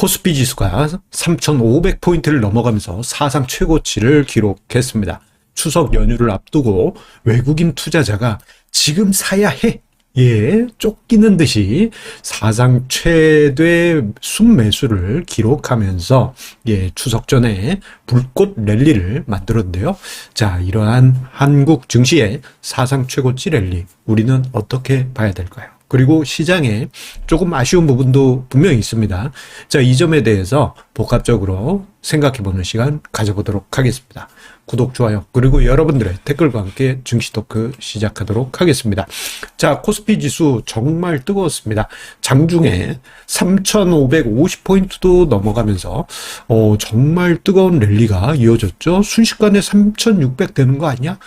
코스피 지수가 3,500포인트를 넘어가면서 사상 최고치를 기록했습니다. 추석 연휴를 앞두고 외국인 투자자가 지금 사야 해. 예, 쫓기는 듯이 사상 최대 순매수를 기록하면서 예, 추석 전에 불꽃 랠리를 만들었는데요. 자, 이러한 한국 증시의 사상 최고치 랠리 우리는 어떻게 봐야 될까요? 그리고 시장에 조금 아쉬운 부분도 분명히 있습니다. 자, 이 점에 대해서 복합적으로 생각해 보는 시간 가져보도록 하겠습니다. 구독, 좋아요, 그리고 여러분들의 댓글과 함께 증시 토크 시작하도록 하겠습니다. 자, 코스피 지수 정말 뜨거웠습니다. 장중에 3,550포인트도 넘어가면서, 어, 정말 뜨거운 랠리가 이어졌죠. 순식간에 3,600 되는 거 아니야?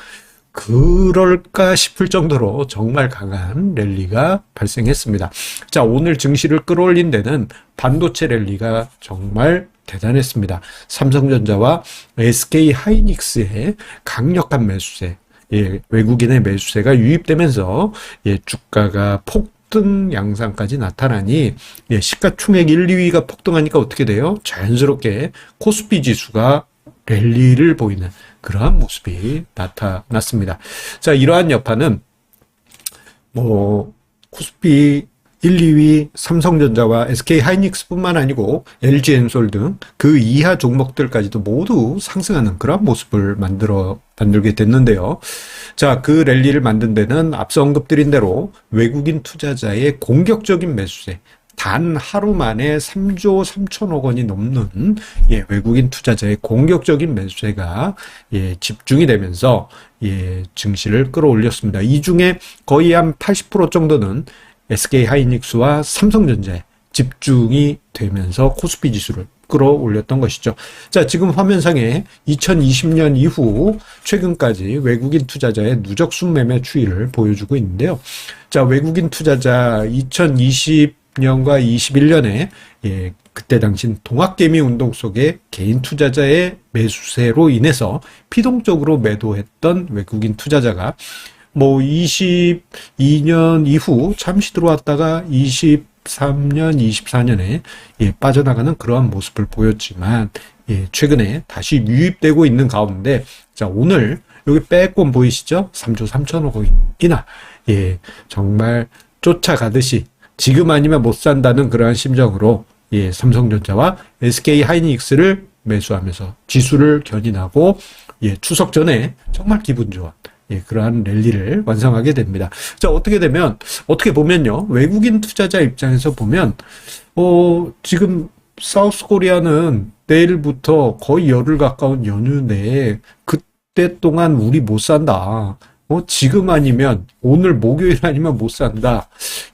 그럴까 싶을 정도로 정말 강한 랠리가 발생했습니다. 자, 오늘 증시를 끌어올린 데는 반도체 랠리가 정말 대단했습니다. 삼성전자와 SK 하이닉스의 강력한 매수세, 예, 외국인의 매수세가 유입되면서 예, 주가가 폭등 양상까지 나타나니 예, 시가총액 1, 2위가 폭등하니까 어떻게 돼요? 자연스럽게 코스피 지수가 랠리를 보이는 그러한 모습이 나타났습니다. 자, 이러한 여파는 뭐 코스피 1, 2위 삼성전자와 SK 하이닉스뿐만 아니고 LG 엔솔 등 그 이하 종목들까지도 모두 상승하는 그런 모습을 만들어 만들게 됐는데요. 자, 그 랠리를 만든 데는 앞서 언급드린 대로 외국인 투자자의 공격적인 매수세, 단 하루 만에 3조 3천억 원이 넘는 예, 외국인 투자자의 공격적인 매수세가 예, 집중이 되면서 예, 증시를 끌어올렸습니다. 이 중에 거의 한 80% 정도는 SK 하이닉스와 삼성전자에 집중이 되면서 코스피 지수를 끌어올렸던 것이죠. 자, 지금 화면상에 2020년 이후 최근까지 외국인 투자자의 누적 순매매 추이를 보여주고 있는데요. 자, 외국인 투자자 2020 년과 21년에 예, 그때 당시 동학개미 운동 속에 개인 투자자의 매수세로 인해서 피동적으로 매도했던 외국인 투자자가 뭐 22년 이후 잠시 들어왔다가 23년, 24년에 예, 빠져나가는 그러한 모습을 보였지만 예, 최근에 다시 유입되고 있는 가운데 자 오늘 여기 빼꼼 보이시죠? 3조 3천억 원이나 예 정말 쫓아가듯이 지금 아니면 못 산다는 그러한 심정으로 예, 삼성전자와 SK 하이닉스를 매수하면서 지수를 견인하고 예, 추석 전에 정말 기분 좋아. 예, 그러한 랠리를 완성하게 됩니다. 자, 어떻게 되면, 어떻게 보면요. 외국인 투자자 입장에서 보면, 어, 지금 사우스 코리아는 내일부터 거의 열흘 가까운 연휴 내에 그때 동안 우리 못 산다. 어, 지금 아니면, 오늘 목요일 아니면 못 산다.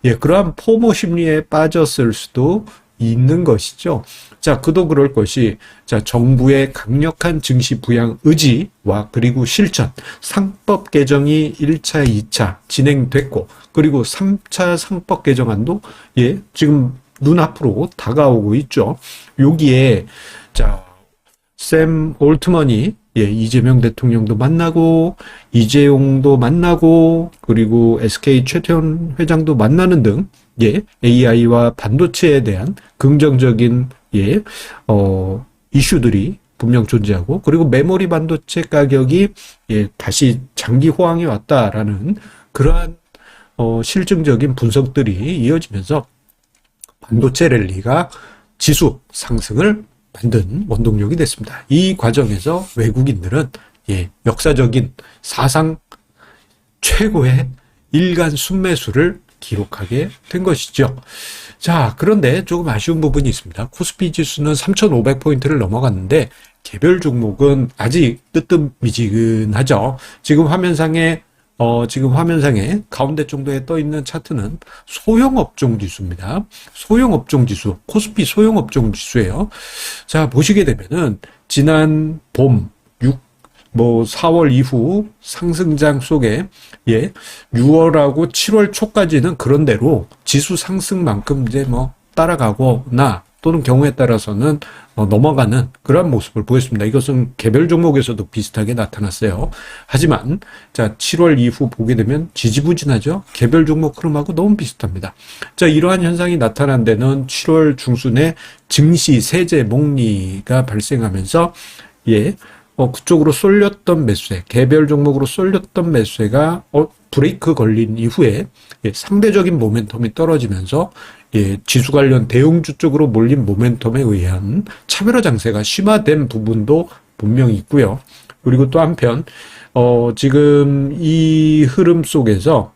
예, 그러한 포모 심리에 빠졌을 수도 있는 것이죠. 자, 그도 그럴 것이, 자, 정부의 강력한 증시 부양 의지와 그리고 실천, 상법 개정이 1차, 2차 진행됐고, 그리고 3차 상법 개정안도, 예, 지금 눈앞으로 다가오고 있죠. 여기에, 자, 샘 올트먼이 예, 이재명 대통령도 만나고 이재용도 만나고 그리고 SK 최태원 회장도 만나는 등 예, AI와 반도체에 대한 긍정적인 예, 어, 이슈들이 분명 존재하고 그리고 메모리 반도체 가격이 예, 다시 장기 호황에 왔다라는 그러한 어, 실증적인 분석들이 이어지면서 반도체 랠리가 지수 상승을 만든 원동력이 됐습니다. 이 과정에서 외국인들은 예, 역사적인 사상 최고의 일간 순매수를 기록하게 된 것이죠. 자, 그런데 조금 아쉬운 부분이 있습니다. 코스피 지수는 3,500포인트를 넘어갔는데 개별 종목은 아직 뜨뜻미지근하죠. 지금 화면상에 어, 지금 화면상에 가운데 정도에 떠 있는 차트는 소형업종 지수입니다. 소형업종 지수, 코스피 소형업종 지수예요. 자, 보시게 되면은 지난 봄, 6, 뭐 4월 이후 상승장 속에 예, 6월하고 7월 초까지는 그런 대로 지수 상승만큼 이제 뭐 따라가거나 또는 경우에 따라서는 어, 넘어가는 그러한 모습을 보였습니다. 이것은 개별 종목에서도 비슷하게 나타났어요. 하지만 자 7월 이후 보게 되면 지지부진하죠. 개별 종목 흐름하고 너무 비슷합니다. 자 이러한 현상이 나타난 데는 7월 중순에 증시 세제 목리가 발생하면서 예 어, 그쪽으로 쏠렸던 매수세, 개별 종목으로 쏠렸던 매수세가 어, 브레이크 걸린 이후에 예, 상대적인 모멘텀이 떨어지면서 예, 지수 관련 대형주 쪽으로 몰린 모멘텀에 의한 차별화 장세가 심화된 부분도 분명히 있고요. 그리고 또 한편 어, 지금 이 흐름 속에서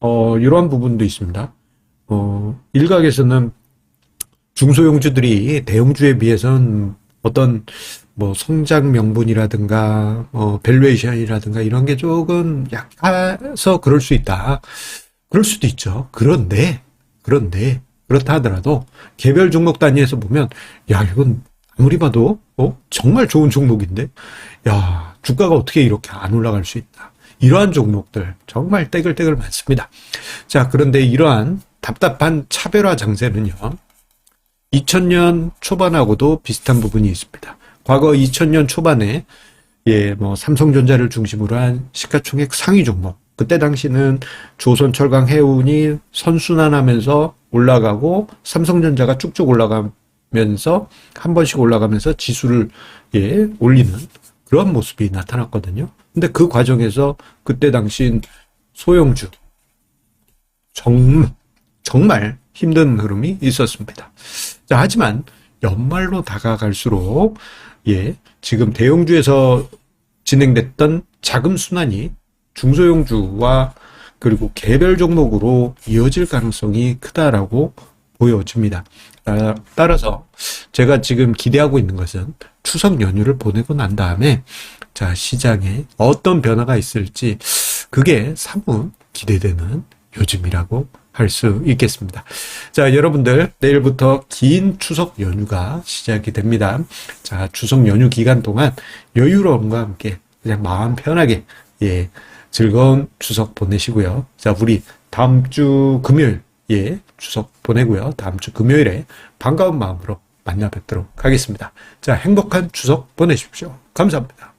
어, 이러한 부분도 있습니다. 어, 일각에서는 중소형주들이 대형주에 비해서는 어떤 뭐 성장 명분이라든가 어 밸류에이션이라든가 이런 게 조금 약해서 그럴 수 있다. 그럴 수도 있죠. 그런데 그런데 그렇다 하더라도 개별 종목 단위에서 보면 야 이건 아무리 봐도 어 정말 좋은 종목인데 야 주가가 어떻게 이렇게 안 올라갈 수 있다. 이러한 종목들 정말 떼글떼글 많습니다. 자 그런데 이러한 답답한 차별화 장세는요. 2000년 초반하고도 비슷한 부분이 있습니다. 과거 2000년 초반에 예, 뭐 삼성전자를 중심으로 한 시가총액 상위 종목. 그때 당시는 조선 철강 해운이 선순환하면서 올라가고 삼성전자가 쭉쭉 올라가면서 한 번씩 올라가면서 지수를 예, 올리는 그런 모습이 나타났거든요. 근데 그 과정에서 그때 당시 소형주 정, 정말 힘든 흐름이 있었습니다. 자, 하지만 연말로 다가갈수록 예, 지금 대형주에서 진행됐던 자금 순환이 중소형주와 그리고 개별 종목으로 이어질 가능성이 크다라고 보여집니다. 따- 따라서 제가 지금 기대하고 있는 것은 추석 연휴를 보내고 난 다음에 자, 시장에 어떤 변화가 있을지 그게 사뭇 기대되는 요즘이라고 할 수 있겠습니다. 자, 여러분들 내일부터 긴 추석 연휴가 시작이 됩니다. 자, 추석 연휴 기간 동안 여유로움과 함께 그냥 마음 편하게 예, 즐거운 추석 보내시고요. 자, 우리 다음 주 금요일 예, 추석 보내고요. 다음 주 금요일에 반가운 마음으로 만나 뵙도록 하겠습니다. 자, 행복한 추석 보내십시오. 감사합니다.